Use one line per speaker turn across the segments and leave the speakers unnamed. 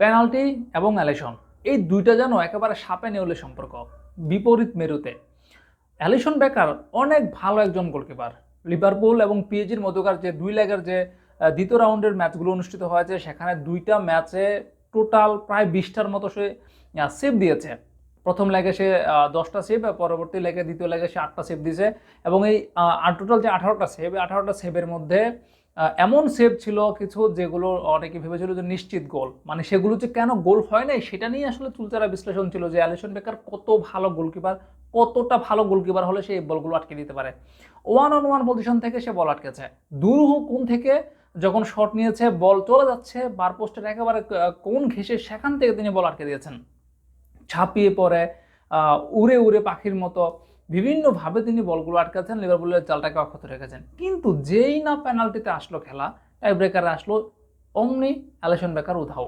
Penalty এবং অ্যালিশন। এই দুইটা যেন একেবারে সাপে নেউলে সম্পর্ক, বিপরীত মেরুতে। অ্যালিশন বেকার অনেক ভালো একজন গোলকিপার। লিভারপুল এবং পিএজির মধ্যকার যে দুই লেগের যে দ্বিতীয় রাউন্ডের ম্যাচগুলো অনুষ্ঠিত হয়েছে, সেখানে দুইটা ম্যাচে টোটাল প্রায় বিশটার মতো সে সেভ দিয়েছে। প্রথম লেগে সে দশটা সেভ পরবর্তী লেগে, দ্বিতীয় লেগে সে আটটা সেভ দিয়েছে। এবং এই টোটাল যে আঠারোটা সেভ আঠারোটা সেভের মধ্যে এমন সেভ ছিল কিছু যেগুলো অনেকে ভেবেছিল যে নিশ্চিত গোল মানে সেগুলো যে কেন গোল হয় নাই, সেটা নিয়ে আসলে চুলচারা বিশ্লেষণ ছিল যে অ্যালিসন বেকার কত ভালো গোলকিপার কতটা ভালো গোলকিপার হলে সে বলগুলো আটকে দিতে পারে। ওয়ান অন ওয়ান পজিশন থেকে সে বল আটকেছে। দুরূহ কোন থেকে যখন শট নিয়েছে বল চলে যাচ্ছে বার পোস্টের একেবারে কোন ঘেসে সেখান থেকে তিনি বল আটকে দিয়েছেন। ছাপিয়ে পড়ে উড়ে উড়ে পাখির মতো। বিভিন্নভাবে তিনি বলগুলো আটকাচ্ছেন লিভারপুলের জালটাকে অক্ষত রেখেছেন। কিন্তু যেই না পেনাল্টিতে আসলো খেলা টাই ব্রেকারে আসলো অমনি অ্যালেশন বেকার উধাও।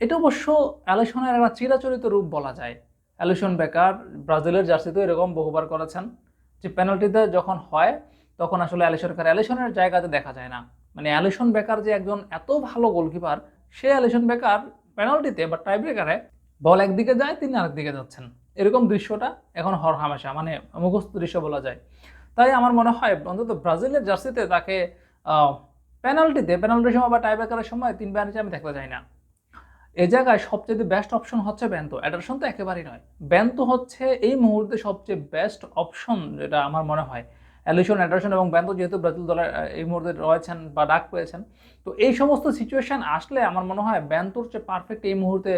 এটা অবশ্য অ্যালেশনের একটা চিরাচরিত রূপ বলা যায়। অ্যালিসন বেকার ব্রাজিলের জার্সিতেও এরকম বহুবার করেছেন যে পেনাল্টিতে যখন হয়, তখন আসলে অ্যালিসন বেকার অ্যালেশনের জায়গাতে দেখা যায় না। মানে অ্যালিসন বেকার যে একজন এত ভালো গোলকিপার সে অ্যালিসন বেকার পেনাল্টিতে বা টাই ব্রেকারে বল একদিকে যায়, তিনি আরেকদিকে যাচ্ছেন। এরকম দৃশ্যটা এখন হর হামেশা মানে মুখস্থ দৃশ্য বলা যায়। তাই আমার মনে হয় অন্তত ব্রাজিলের জার্সিতে তাকে পেনাল্টিতে, পেনাল্টির সময় বা টাই ব্রেকারের সময় তিন ব্যানার্জি আমি দেখতে চাই না। এ জায়গায় সবচেয়ে বেস্ট অপশন হচ্ছে ব্যান্তো অ্যাডারসন তো একেবারেই নয়। ব্যান্তো হচ্ছে এই মুহূর্তে সবচেয়ে বেস্ট অপশন যেটা আমার মনে হয়। অ্যালিশন অ্যাডারসন এবং ব্যান্তো যেহেতু ব্রাজিল দলের এই মুহূর্তে রয়েছেন বা ডাক পেয়েছেন, তো এই সমস্ত সিচুয়েশন আসলে আমার মনে হয় ব্যান্টোর চেয়ে পারফেক্ট এই মুহূর্তে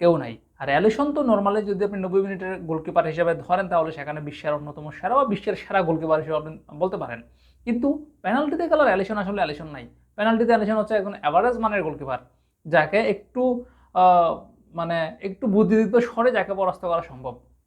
কেউ নাই। আর অ্যালিসন তো নর্মালি যদি আপনি নব্বই মিনিটের গোলকিপার হিসেবে ধরেন, তাহলে সেখানে বিশ্বের অন্যতম সেরা বা বিশ্বের সেরা গোলকিপার হিসেবে আপনি বলতে পারেন। কিন্তু পেনাল্টিতে গেলে অ্যালিসন আসলে অ্যালিসন নাই। পেনাল্টিতে অ্যালিসন হচ্ছে এখন অ্যাভারেজ মানের গোলকিপার যাকে একটু মানে একটু বুদ্ধিদীপ্ত স্বরে যাকে পরাস্ত করা সম্ভব।